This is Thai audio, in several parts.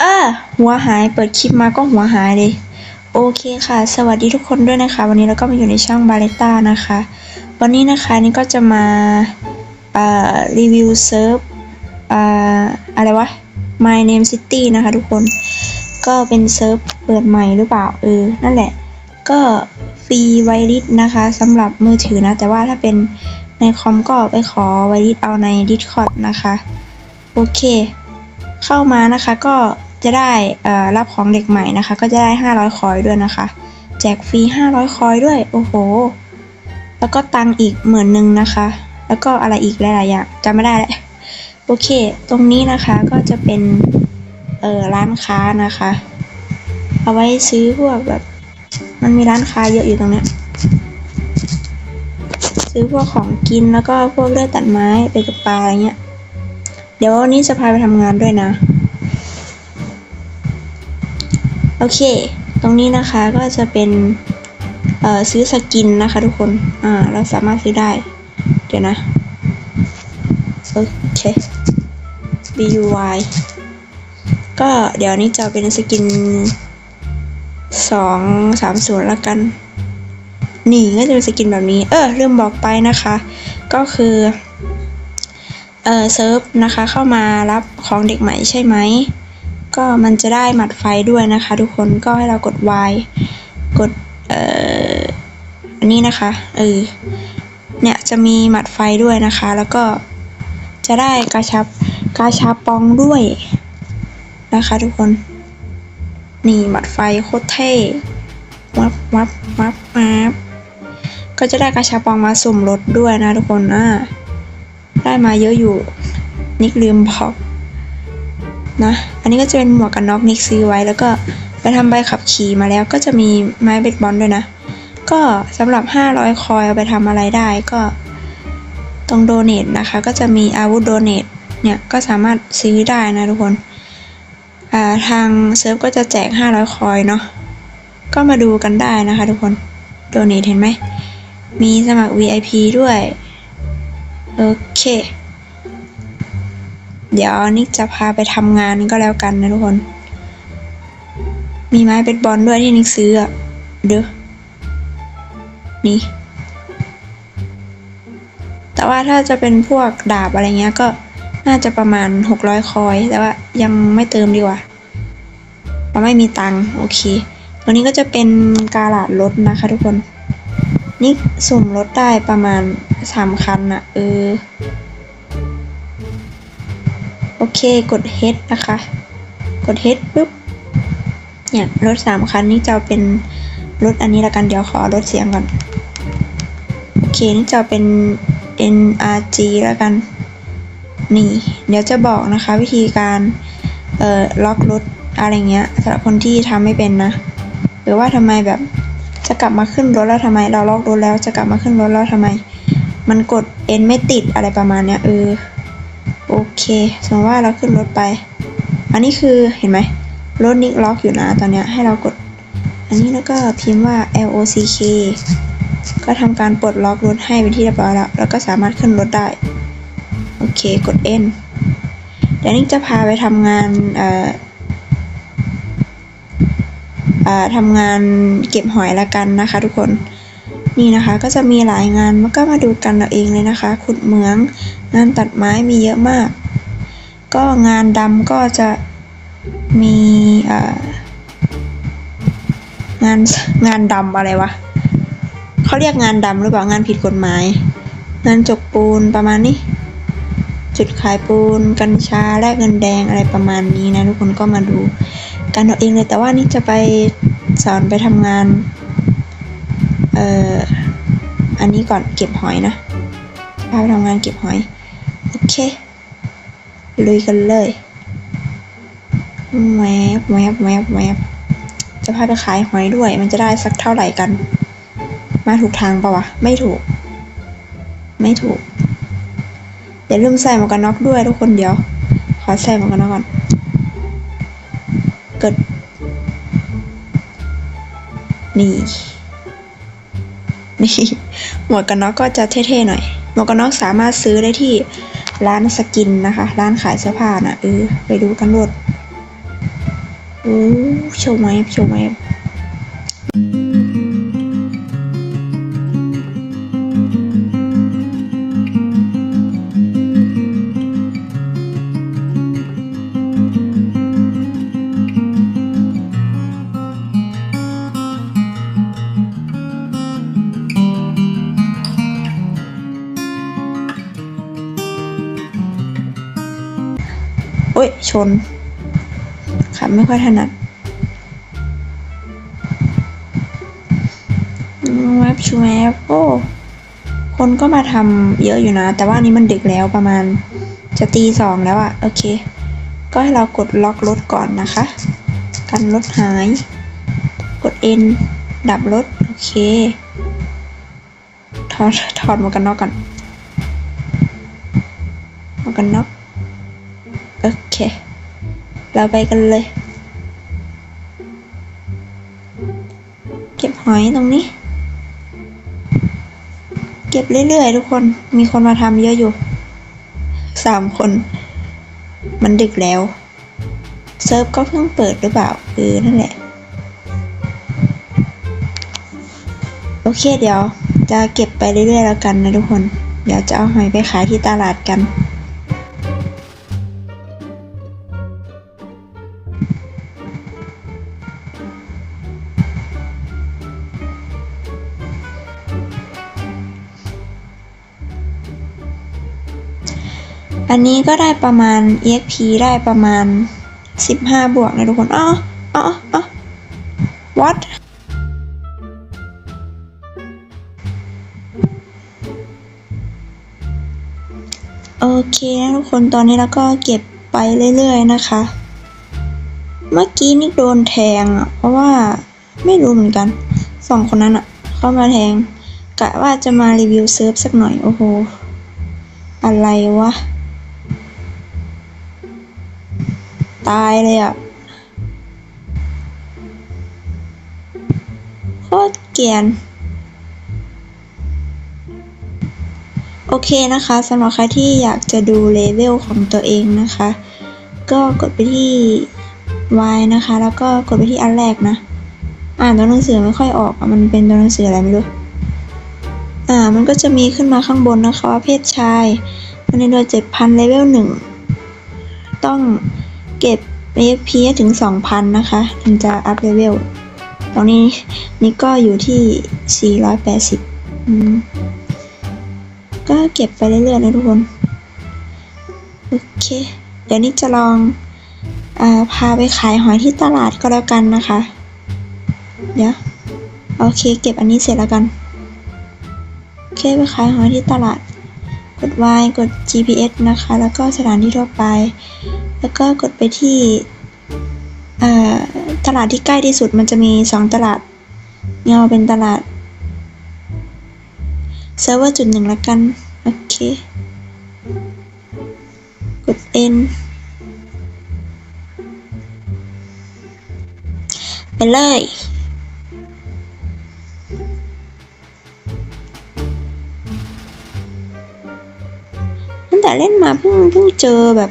เออ หัวหาย เปิดคลิปมาก็หัวหายเลย โอเคค่ะ สวัสดีทุกคนด้วยนะคะ วันนี้เราก็มาอยู่ในช่องบาเลต้านะคะ วันนี้นะคะนี่ก็จะมาเอ่อรีวิวเซิร์ฟเอ่ออะไรวะ My Name City นะคะทุกคน ก็เป็นเซิร์ฟเปิดใหม่หรือเปล่า เออ นั่นแหละ ก็ฟรีไวริสนะคะสำหรับมือถือนะ แต่ว่าถ้าเป็นในคอมก็ไปขอไวริสเอาใน Discord นะคะ โอเคเข้ามานะคะก็ จะได้รับของเด็กใหม่นะคะ ก็จะได้ 500 คอยด้วยนะคะ แจกฟรี 500 คอยด้วย โอ้โห แล้วก็ตังค์อีกหมื่นหนึ่งนะคะ แล้วก็อะไรอีกหลายๆอย่างจำไม่ได้แล้วโอเค ตรงนี้นะคะก็จะเป็นเออร้านค้านะคะ เอาไว้ซื้อพวกแบบ มันมีร้านค้าเยอะอยู่ตรงนี้ซื้อพวกของกินแล้วก็พวกเลือดตัดไม้ไปกับปลาอะไรเงี้ย เดี๋ยววันนี้จะพาไปทำงานด้วยนะ โอเค ตรงนี้นะคะก็จะเป็นซื้อสกินนะคะทุกคน อ่า เราสามารถซื้อได้ เดี๋ยวนะ โอเค BUY ก็เดี๋ยวนี้จะเป็นสกินสองสามศูนละกัน นี่ก็จะเป็นสกินแบบนี้ เออลืมบอกไปนะคะ ก็คือ เออเซิร์ฟนะคะเข้ามารับของเด็กใหม่ใช่ไหม ก็มันจะได้หมัดไฟด้วยนะคะ ทุกคนก็ให้เรากด Y กดเอ่ออันนี้นะคะเออเนี่ยจะมีหมัดไฟด้วยนะคะ แล้วก็จะได้กาชับกาชาปองด้วยนะคะ ทุกคน นี่หมัดไฟโคตรเท่วับวับวับวับก็จะได้กาชาปองมาสุ่มรถด้วยนะทุกคนอ่าได้มาเยอะอยู่ นิกลืมบอก นะ อันนี้ก็จะเป็นหมวกกันน็อกนิกซื้อไว้ แล้วก็ไปทำใบขับขี่มาแล้วก็จะมีไม้เบสบอลด้วยนะ ก็สำหรับ 500 คอยเอาไปทำอะไรได้ก็ตรงโดเน a นะคะ ก็จะมีอาวุธโดเน a เนี่ยก็สามารถซื้อได้นะทุกคนาทางเซิร์ฟก็จะแจก 500 คอยเนาะ ก็มาดูกันได้นะคะทุกคน โดเน a เห็นไหม มีสมัคร VIP ด้วย โอเค เดี๋ยวนิกจะพาไปทำงานก็แล้วกันนะทุกคน มีไม้เบสบอลด้วยที่นิกซื้ออะเด้อนี่ แต่ว่าถ้าจะเป็นพวกดาบอะไรเงี้ยก็น่าจะประมาณ 600 คอย แต่ว่ายังไม่เติมดีกว่าเราไม่มีตังค์โอเคตัวนี้ก็จะเป็นกาลาดรถนะคะทุกคน นี่สุ่มรถได้ประมาณสามคันอะเออ โอเคกด H นะคะ กด H ปุ๊บ เนี่ยรถสามคันนี้จะเป็นรถอันนี้ละกันเดี๋ยวขอลดเสียงก่อน โอเคนี่จะเป็น NRG ล้วกัน นี่ เดี๋ยวจะบอกนะคะวิธีการเอ่อล็อกรถอะไรเงี้ยสำหรับคนที่ทำไม่เป็นนะ หรือว่าทำไมแบบจะกลับมาขึ้นรถแล้วทำไม เราล็อกรถแล้วจะกลับมาขึ้นรถแล้วทำไม มันกด N ไม่ติดอะไรประมาณเนี้ยเออ โอเค สมมติว่าเราขึ้นรถไป อันนี้คือเห็นไหมรถนิกล็อกอยู่นะตอนเนี้ยให้เรากด อันนี้แล้วก็พิมพ์ว่า L O C K ก็ทำการปลดล็อกรถให้เป็นที่เรียบร้อยแล้ว แล้วก็สามารถขึ้นรถได้ โอเค กด N เดี๋ยวนิกจะพาไปทำงานเอ่อเอ่อทำงานเก็บหอยละกันนะคะทุกคน นี่นะคะก็จะมีหลายงานมันก็มาดูกันเราเองเลยนะคะ ขุดเหมือง งานตัดไม้มีเยอะมาก ก็งานดำก็จะมีงานงานดำอะไรวะเขาเรียกงานดำหรือเปล่างานผิดกฎหมาย งานจกปูนประมาณนี้ จุดขายปูน กัญชาแลกเงินแดงอะไรประมาณนี้นะทุกคนก็มาดู กันเอาเองเลยแต่ว่านี่จะไปสอนไปทำงาน เอ่ออันนี้ก่อนเก็บหอยนะพาไปทำงานเก็บหอย โอเค ลุยกันเลยแวบแวบแวบแวบจะพาไปขายหอยด้วย มันจะได้สักเท่าไหร่กัน มาถูกทางปะวะ ไม่ถูก ไม่ถูก เดี๋ยวลืมใส่หมวกกันน็อกด้วยทุกคนเดี๋ยว ขอใส่หมวกกันน็อกก่อน เกิด นี่ นี่หมวกกันน็อกก็จะเท่ๆหน่อย หมวกกันน็อกสามารถซื้อได้ที่ร้านสกินนะคะ ร้านขายเสื้อผ้านะเออไปดูกันรดโอ้โชว์ไหมโชว์ไหม อ้ย ชนขับไม่ค่อยถนัดแวบชูแวบโอ้คนก็มาทำเยอะอยู่นะ แต่ว่านนี้มันดึกแล้วประมาณจะตีสองแล้วอะโอเค ก็ให้เรากดล็อกรถก่อนนะคะ กันรถหาย กด N ดับรถ โอเค ถอดถอดหมวกกันน็อกก่อนหมวกกันน็อก โอเค เราไปกันเลย เก็บหอยตรงนี้ เก็บเรื่อยๆทุกคน มีคนมาทำเยอะอยู่สามคน มันดึกแล้ว เซิร์ฟก็เพิ่งเปิดหรือเปล่าเออนั่นแหละ โอเคเดี๋ยว จะเก็บไปเรื่อยๆแล้วกันนะทุกคน เดี๋ยวจะเอาหอยไปขายที่ตลาดกัน อันนี้ก็ได้ประมาณ EXP ได้ประมาณ 15 บวกนะทุกคนอ๋ออ๋ออ๋อ what โอเคนะทุกคนตอนนี้เราก็เก็บไปเรื่อยๆนะคะ เมื่อกี้นี่โดนแทงอะ เพราะว่าไม่รู้เหมือนกันสองคนนั้นอะ เข้ามาแทงกะว่าจะมารีวิวเซิร์ฟสักหน่อย โอ้โห อะไรวะ ตายเลยอะโคตรเกรียน โอเคนะคะสำหรับใครที่อยากจะดูเลเวลของตัวเองนะคะ ก็กดไปที่ Y นะคะ แล้วก็กดไปที่อันแรกนะ อ่านตัวหนังสือไม่ค่อยออกมันเป็นตัวหนังสืออะไรไม่รู้อ่ามันก็จะมีขึ้นมาข้างบนนะคะว่าเพศชายมันในโดยเจ็ดพันเลเวลหนึ่งต้อง เก็บ EXP ให้ถึง 2,000 นะคะ ถึงจะอัพเลเวล ตรงนี้นี่ก็อยู่ที่ 480อืมก็เก็บไปเรื่อยๆนะทุกคน โอเค เดี๋ยวนี้จะลองอาพาไปขายหอยที่ตลาดก็แล้วกันนะคะ เดี๋ยว โอเค เก็บอันนี้เสร็จแล้วกัน โอเค ไปขายหอยที่ตลาด กด Y กด GPS นะคะ แล้วก็สถานที่ทั่วไป แล้วก็กดไปที่ตลาดที่ใกล้ที่สุดมันจะมีสองตลาด เงาเป็นตลาดเซิร์ฟเวอร์จุดหนึ่งละกัน โอเค กด N ไปเลยตั้งแต่เล่นมาเพิ่งเพิ่งเจอแบบ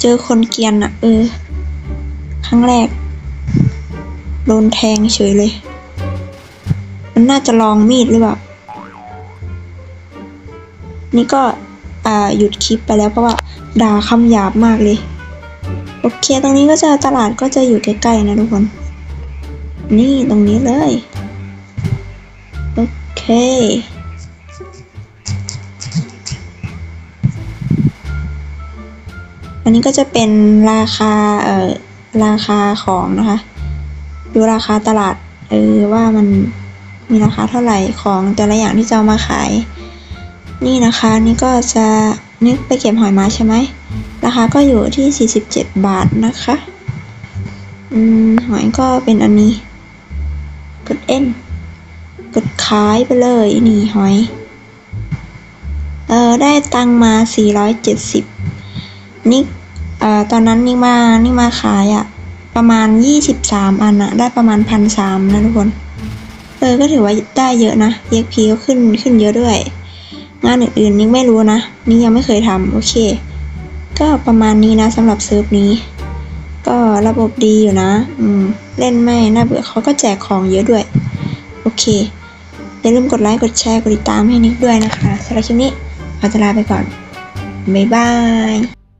เจอคนเกียนอะเออ ครั้งแรก โดนแทงเฉยเลย มันน่าจะลองมีดหรือเปล่า นี่ก็อ่าหยุดคลิปไปแล้วเพราะว่า ด่าคำหยาบมากเลย โอเค ตรงนี้ก็จะตลาดก็จะอยู่ใกล้ๆนะทุกคน นี่ตรงนี้เลย โอเค อันนี้ก็จะเป็นราคาเอ่อราคาของนะคะ ดูราคาตลาดเออว่ามันมีราคาเท่าไหร่ของแต่ละอย่างที่จะเอามาขาย นี่นะคะนี่ก็จะนึกไปเก็บหอยมาใช่ไหมราคาก็อยู่ที่ 47 บาทนะคะอืมหอยก็เป็นอันนี้ กด N กดขายไปเลยนี่หอย เออได้ตังมา 470 นี่ เอ่อตอนนั้นนี่มานี่มาขายอะประมาณ 23 อันอะได้ประมาณพันสามนะทุกคน เออก็ถือว่าได้เยอะนะ EXP ก็ขึ้นขึ้นเยอะด้วย งานอื่นๆนี่ไม่รู้นะ นี่ยังไม่เคยทำโอเค ก็ประมาณนี้นะสำหรับเซิร์ฟนี้ ก็ระบบดีอยู่นะ อืม เล่นไม่น่าเบื่อเขาก็แจกของเยอะด้วย โอเคอย่าลืมกดไลค์กดแชร์กดติดตามให้นิกด้วยนะคะสำหรับคลิปนี้ขอจะลาไปก่อน บ๊ายบาย